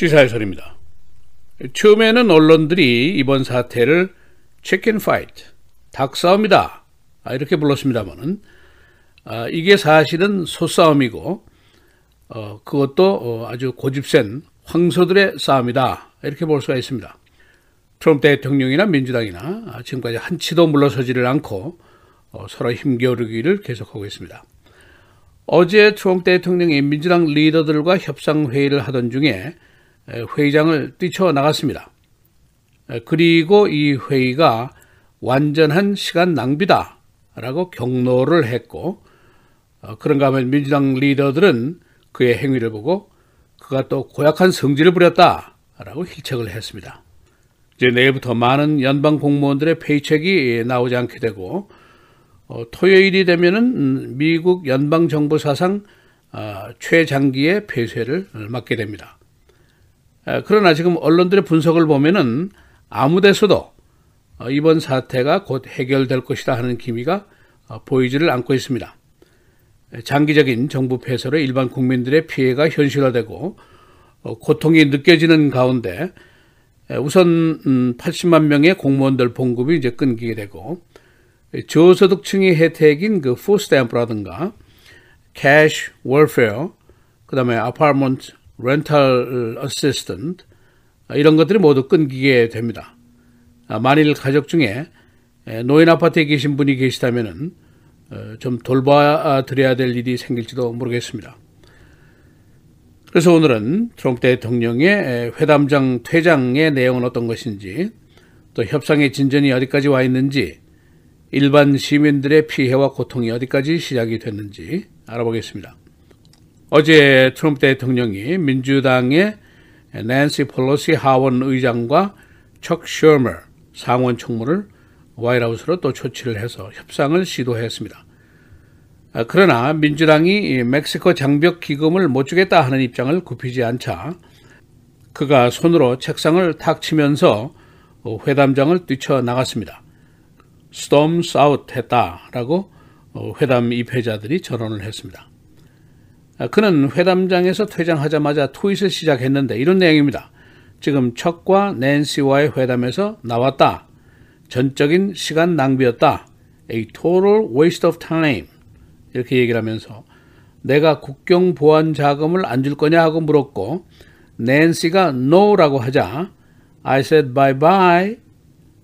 시사해설입니다. 처음에는 언론들이 이번 사태를 치킨 파이트, 닭싸움이다 아, 이렇게 불렀습니다만은 아, 이게 사실은 소싸움이고 어, 그것도 어, 아주 고집센 황소들의 싸움이다 이렇게 볼 수가 있습니다. 트럼프 대통령이나 민주당이나 지금까지 한치도 물러서지를 않고 어, 서로 힘겨루기를 계속하고 있습니다. 어제 트럼프 대통령이 민주당 리더들과 협상회의를 하던 중에 회의장을 뛰쳐나갔습니다. 그리고 이 회의가 완전한 시간 낭비다 라고 경로를 했고 어, 그런가 하면 민주당 리더들은 그의 행위를 보고 그가 또 고약한 성질을 부렸다 라고 힐책을 했습니다. 이제 내일부터 많은 연방 공무원들의 페이첵이 나오지 않게 되고 어, 토요일이 되면은 미국 연방 정부 사상 어, 최장기의 폐쇄를 맞게 됩니다. 그러나 지금 언론들의 분석을 보면은 아무 데서도 어, 이번 사태가 곧 해결될 것이다 하는 기미가 어, 보이지를 않고 있습니다. 장기적인 정부 폐쇄로 일반 국민들의 피해가 현실화되고 어, 고통이 느껴지는 가운데 우선 80만 음, 명의 공무원들 봉급이 이제 끊기게 되고 저소득층의 혜택인 그 포스탬프라든가 캐시 월페어 그다음에 아파트먼트 렌탈 어시스턴트 이런 것들이 모두 끊기게 됩니다. 아, 만일 가족 중에 노인 아파트에 계신 분이 계시다면 어, 좀 돌봐드려야 될 일이 생길지도 모르겠습니다. 그래서 오늘은 트럼프 대통령의 회담장 퇴장의 내용은 어떤 것인지 또 협상의 진전이 어디까지 와 있는지 일반 시민들의 피해와 고통이 어디까지 시작이 됐는지 알아보겠습니다. 어제 트럼프 대통령이 민주당의 낸시 폴로시 하원 의장과 척 셔머 상원 총무를 와이라우스로 또 초치를 해서 협상을 시도했습니다. 아, 그러나 민주당이 멕시코 장벽 기금을 못 주겠다 하는 입장을 굽히지 않자 그가 손으로 책상을 탁 치면서 회담장을 뛰쳐나갔습니다. 스톰스 아웃 했다라고 회담 입회자들이 전언을 했습니다. 아, 그는 회담장에서 퇴장하자마자 트윗을 시작했는데 이런 내용입니다. 지금 척과 낸시와의 회담에서 나왔다. 전적인 시간 낭비였다. A total waste of time. 이렇게 얘기를 하면서 내가 국경 보안 자금을 안 줄 거냐 하고 물었고 낸시가 no라고 하자 I said bye bye.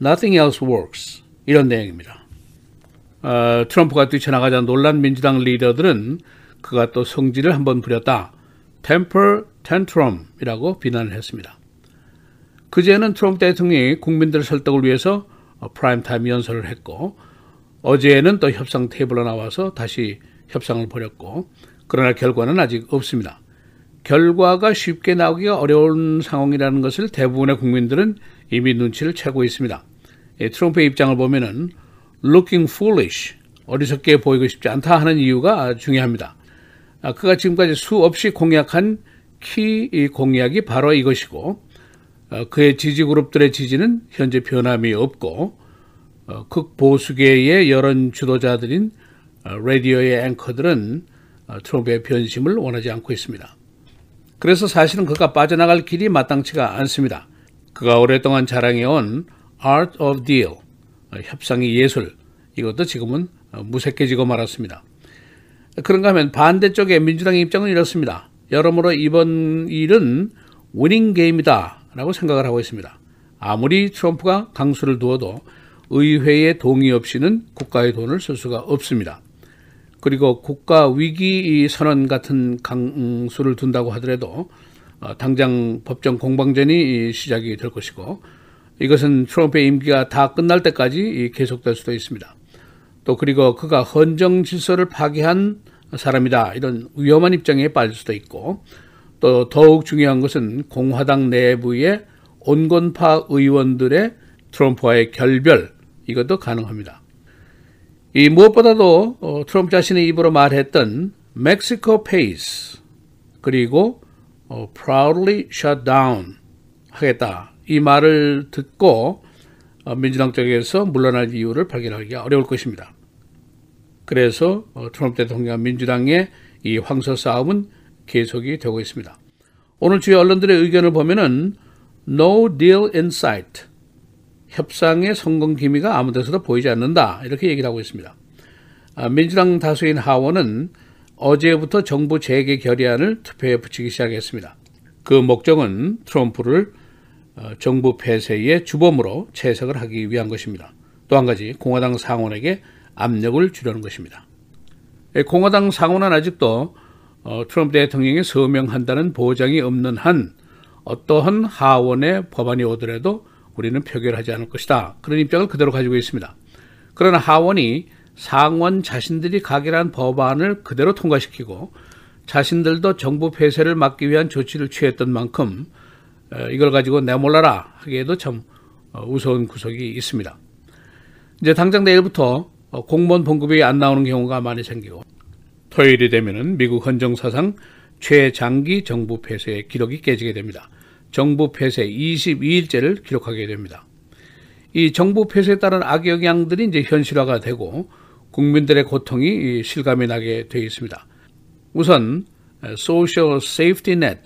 Nothing else works. 이런 내용입니다. 어, 트럼프가 뛰쳐나가자 놀란 민주당 리더들은 그가 또 성질을 한번 부렸다. temper tantrum이라고 비난을 했습니다. 그제는 트럼프 대통령이 국민들 설득을 위해서 프라임타임 연설을 했고 어제는 또 협상 테이블로 나와서 다시 협상을 벌였고 그러나 결과는 아직 없습니다. 결과가 쉽게 나오기가 어려운 상황이라는 것을 대부분의 국민들은 이미 눈치를 채고 있습니다. 트럼프의 입장을 보면은 looking foolish 어리석게 보이고 싶지 않다 하는 이유가 중요합니다. 아, 그가 지금까지 수없이 공약한 키 공약이 바로 이것이고 어, 그의 지지 그룹들의 지지는 현재 변함이 없고 어, 극보수계의 여론 주도자들인 어, 라디오의 앵커들은 트럼프의 변심을 원하지 않고 있습니다. 그래서 사실은 그가 빠져나갈 길이 마땅치가 않습니다. 그가 오랫동안 자랑해온 Art of Deal, 협상의 예술, 이것도 지금은 무색해지고 말았습니다. 그런가 하면 반대쪽에 민주당의 입장은 이렇습니다. 여러모로 이번 일은 위닝 게임이다 라고 생각을 하고 있습니다. 아무리 트럼프가 강수를 두어도 의회의 동의 없이는 국가의 돈을 쓸 수가 없습니다. 그리고 국가 위기 선언 같은 강수를 둔다고 하더라도 어, 당장 법정 공방전이 시작이 될 것이고 이것은 트럼프의 임기가 다 끝날 때까지 계속될 수도 있습니다. 또 그리고 그가 헌정 질서를 파괴한 사람이다 이런 위험한 입장에 빠질 수도 있고 또 더욱 중요한 것은 공화당 내부의 온건파 의원들의 트럼프와의 결별 이것도 가능합니다. 이 무엇보다도 어, 트럼프 자신의 입으로 말했던 멕시코 페이스 그리고 어, proudly shut down 하겠다 이 말을 듣고 어, 민주당 쪽에서 물러날 이유를 발견하기가 어려울 것입니다. 그래서 어, 트럼프 대통령과 민주당의 이 황소 싸움은 계속이 되고 있습니다. 오늘 주요 언론들의 의견을 보면은 no deal in sight 협상의 성공 기미가 아무 데서도 보이지 않는다 이렇게 얘기를 하고 있습니다. 아, 민주당 다수인 하원은 어제부터 정부 재개 결의안을 투표에 붙이기 시작했습니다. 그 목적은 트럼프를 어, 정부 폐쇄의 주범으로 채석을 하기 위한 것입니다. 또 한 가지 공화당 상원에게 압력을 주려는 것입니다. 예, 공화당 상원은 아직도 어, 트럼프 대통령이 서명한다는 보장이 없는 한 어떠한 하원의 법안이 오더라도 우리는 표결하지 않을 것이다. 그런 입장을 그대로 가지고 있습니다. 그러나 하원이 상원 자신들이 가결한 법안을 그대로 통과시키고 자신들도 정부 폐쇄를 막기 위한 조치를 취했던 만큼 어, 이걸 가지고 내몰라라 하기에도 참 어, 우스운 구석이 있습니다. 이제 당장 내일부터 어, 공무원 봉급이 안 나오는 경우가 많이 생기고 토요일이 되면은 미국 헌정 사상 최장기 정부 폐쇄의 기록이 깨지게 됩니다. 정부 폐쇄 22일째를 기록하게 됩니다. 이 정부 폐쇄에 따른 악영향들이 이제 현실화가 되고 국민들의 고통이 실감이 나게 되어 있습니다. 우선 소셜 세이프티 넷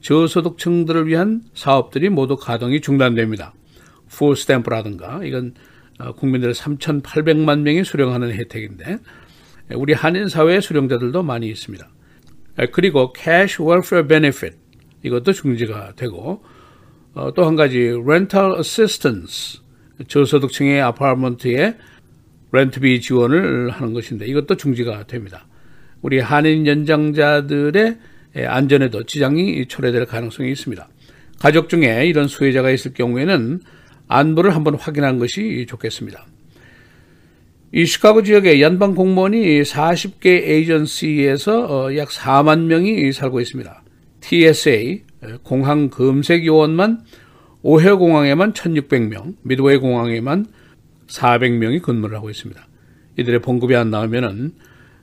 저소득층들을 위한 사업들이 모두 가동이 중단됩니다. 풀 스탬프라든가 이건 어, 국민들 3,800만 명이 수령하는 혜택인데 우리 한인 사회의 수령자들도 많이 있습니다. 그리고 cash welfare benefit 이것도 중지가 되고 어, 또한 가지 rental assistance 저소득층의 아파트먼트에 렌트비 지원을 하는 것인데 이것도 중지가 됩니다. 우리 한인 연장자들의 안전에도 지장이 초래될 가능성이 있습니다. 가족 중에 이런 수혜자가 있을 경우에는 안부를 한번 확인하는 것이 좋겠습니다. 이 시카고 지역의 연방 공무원이 40개 에이전시에서 어, 약 4만 명이 살고 있습니다. TSA 공항 검색 요원만 오헤어 공항에만 1,600명, 미드웨이 공항에만 400명이 근무를 하고 있습니다. 이들의 봉급이 안 나오면은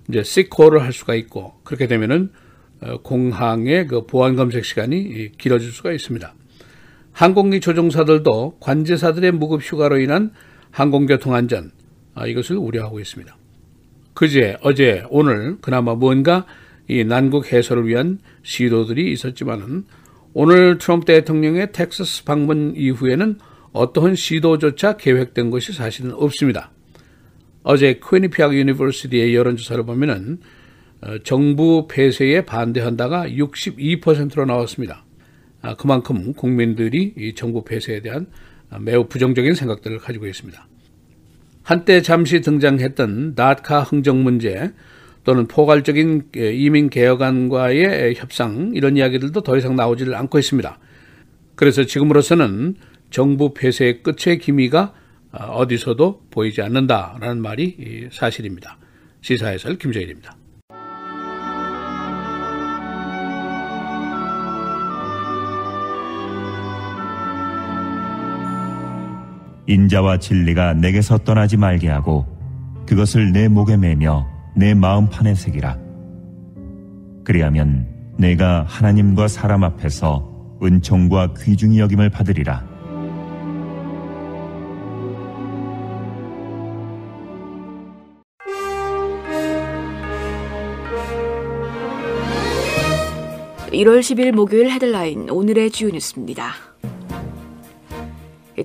이제 시코를 할 수가 있고 그렇게 되면은 어, 공항의 그 보안 검색 시간이 길어질 수가 있습니다. 항공기 조종사들도 관제사들의 무급 휴가로 인한 항공교통 안전 아, 이것을 우려하고 있습니다. 그제 어제 오늘 그나마 뭔가 이 난국 해소를 위한 시도들이 있었지만은 오늘 트럼프 대통령의 텍사스 방문 이후에는 어떠한 시도조차 계획된 것이 사실은 없습니다. 어제 퀸니피아 유니버시티의 여론조사를 보면은 어, 정부 폐쇄에 반대한다가 62%로 나왔습니다. 아, 그만큼 국민들이 이 정부 폐쇄에 대한 매우 부정적인 생각들을 가지고 있습니다. 한때 잠시 등장했던 나카 흥정 문제 또는 포괄적인 이민 개혁안과의 협상 이런 이야기들도 더 이상 나오지를 않고 있습니다. 그래서 지금으로서는 정부 폐쇄의 끝의 기미가 어, 어디서도 보이지 않는다라는 말이 사실입니다. 시사해설 김정일입니다. 인자와 진리가 내게서 떠나지 말게 하고 그것을 내 목에 매며 내 마음판에 새기라. 그리하면 내가 하나님과 사람 앞에서 은총과 귀중히 여김을 받으리라. 1월 10일 목요일 헤드라인 오늘의 주요 뉴스입니다.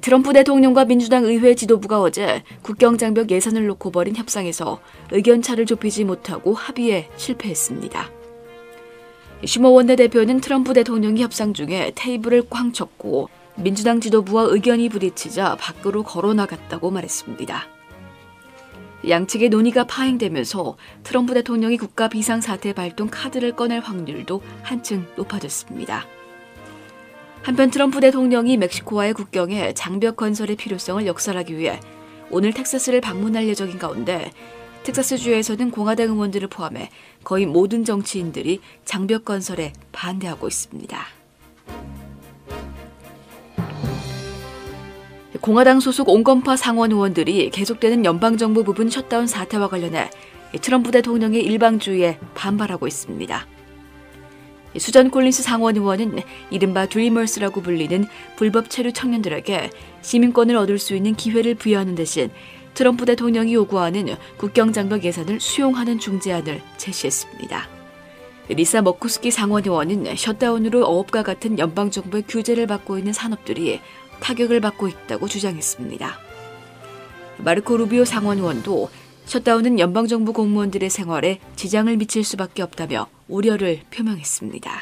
트럼프 대통령과 민주당 의회 지도부가 어제 국경장벽 예산을 놓고 벌인 협상에서 의견차를 좁히지 못하고 합의에 실패했습니다. 슈머 원내대표는 트럼프 대통령이 협상 중에 테이블을 꽝 쳤고 민주당 지도부와 의견이 부딪히자 밖으로 걸어 나갔다고 말했습니다. 양측의 논의가 파행되면서 트럼프 대통령이 국가 비상사태 발동 카드를 꺼낼 확률도 한층 높아졌습니다. 한편 트럼프 대통령이 멕시코와의 국경에 장벽 건설의 필요성을 역설하기 위해 오늘 텍사스를 방문할 예정인 가운데 텍사스주에서는 공화당 의원들을 포함해 거의 모든 정치인들이 장벽 건설에 반대하고 있습니다. 공화당 소속 온건파 상원 의원들이 계속되는 연방정부 부분 셧다운 사태와 관련해 트럼프 대통령의 일방주의에 반발하고 있습니다. 수전 콜린스 상원 의원은 이른바 드리머스라고 불리는 불법 체류 청년들에게 시민권을 얻을 수 있는 기회를 부여하는 대신 트럼프 대통령이 요구하는 국경 장벽 예산을 수용하는 중재안을 제시했습니다. 리사 머쿠스키 상원 의원은 셧다운으로 어업과 같은 연방 정부의 규제를 받고 있는 산업들이 타격을 받고 있다고 주장했습니다. 마르코 루비오 상원 의원도 셧다운은 연방정부 공무원들의 생활에 지장을 미칠 수밖에 없다며 우려를 표명했습니다.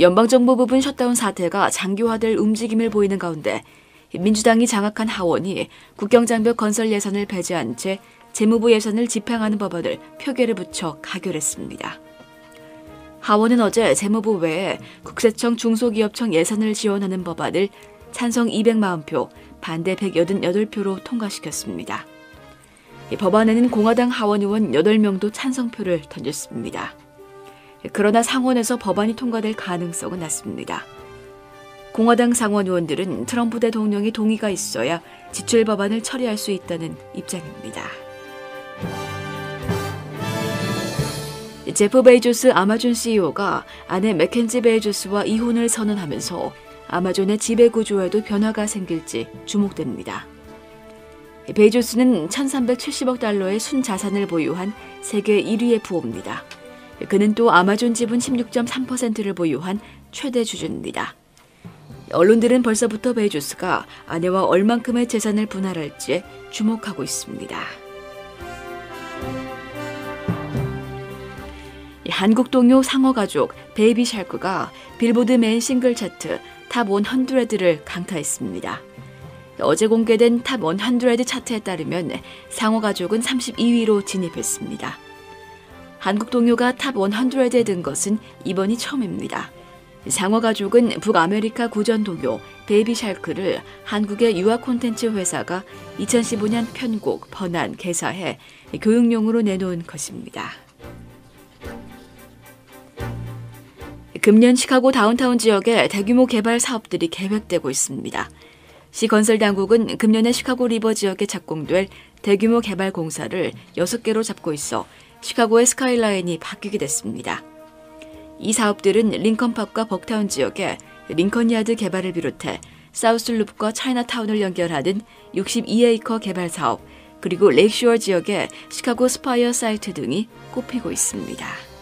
연방정부 부분 셧다운 사태가 장기화될 움직임을 보이는 가운데 민주당이 장악한 하원이 국경장벽 건설 예산을 배제한 채 재무부 예산을 집행하는 법안을 표결에 붙여 가결했습니다. 하원은 어제 재무부 외에 국세청 중소기업청 예산을 지원하는 법안을 찬성 240표, 반대 188표로 통과시켰습니다. 법안에는 공화당 하원 의원 8명도 찬성표를 던졌습니다. 그러나 상원에서 법안이 통과될 가능성은 낮습니다. 공화당 상원 의원들은 트럼프 대통령의 동의가 있어야 지출 법안을 처리할 수 있다는 입장입니다. 제프 베이조스 아마존 CEO가 아내 맥켄지 베이조스와 이혼을 선언하면서 아마존의 지배 구조에도 변화가 생길지 주목됩니다. 베이조스는 1370억 달러의 순자산을 보유한 세계 1위의 부호입니다. 그는 또 아마존 지분 16.3%를 보유한 최대 주주입니다. 언론들은 벌써부터 베이조스가 아내와 얼만큼의 재산을 분할할지 주목하고 있습니다. 한국 동요 상어 가족 베이비 샬크가 빌보드 메인 싱글 차트 탑 100를 강타했습니다. 어제 공개된 탑 100 차트에 따르면 상어 가족은 32위로 진입했습니다. 한국 동요가 탑 100에 든 것은 이번이 처음입니다. 상어 가족은 북아메리카 구전 동요 베이비 샬크를 한국의 유아 콘텐츠 회사가 2015년 편곡, 번안, 개사해 교육용으로 내놓은 것입니다. 금년 시카고 다운타운 지역에 대규모 개발 사업들이 계획되고 있습니다. 시 건설 당국은 금년에 시카고 리버 지역에 착공될 대규모 개발 공사를 6개로 잡고 있어 시카고의 스카이라인이 바뀌게 됐습니다. 이 사업들은 링컨파크와 벅타운 지역에 링컨야드 개발을 비롯해 사우스룹과 차이나타운을 연결하는 62에이커 개발 사업, 그리고 레이슈어 지역의 시카고 스파이어 사이트 등이 꼽히고 있습니다.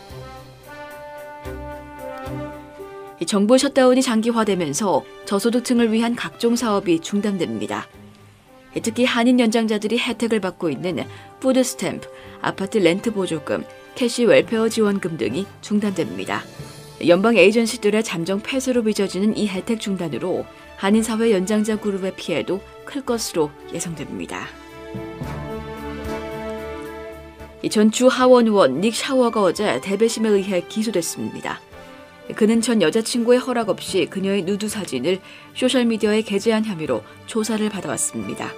정부 셧다운이 장기화되면서 저소득층을 위한 각종 사업이 중단됩니다. 특히 한인 연장자들이 혜택을 받고 있는 푸드 스탬프, 아파트 렌트 보조금, 캐시 웰페어 지원금 등이 중단됩니다. 연방 에이전시들의 잠정 폐쇄로 빚어지는 이 혜택 중단으로 한인 사회 연장자 그룹의 피해도 클 것으로 예상됩니다. 전 주 하원 의원 닉 샤워가 어제 대배심에 의해 기소됐습니다. 그는 전 여자친구의 허락 없이 그녀의 누드 사진을 소셜미디어에 게재한 혐의로 조사를 받아왔습니다.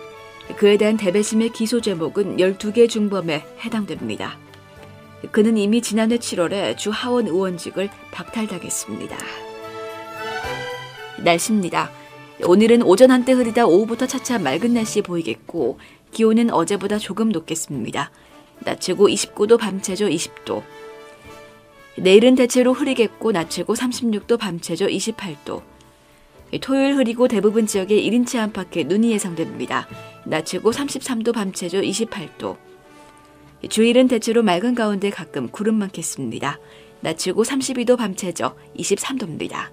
그에 대한 대배심의 기소 제목은 12개 중범에 해당됩니다. 그는 이미 지난해 7월에 주 하원 의원직을 박탈당했습니다. 날씨입니다. 오늘은 오전 한때 흐리다 오후부터 차차 맑은 날씨 보이겠고 기온은 어제보다 조금 높겠습니다. 낮 최고 29도, 밤 최저 20도. 내일은 대체로 흐리겠고 낮 최고 36도, 밤 최저 28도. 토요일 흐리고 대부분 지역에 1인치 안팎의 눈이 예상됩니다. 낮 최고 33도, 밤 최저 28도. 주일은 대체로 맑은 가운데 가끔 구름 많겠습니다. 낮 최고 32도, 밤 최저 23도입니다.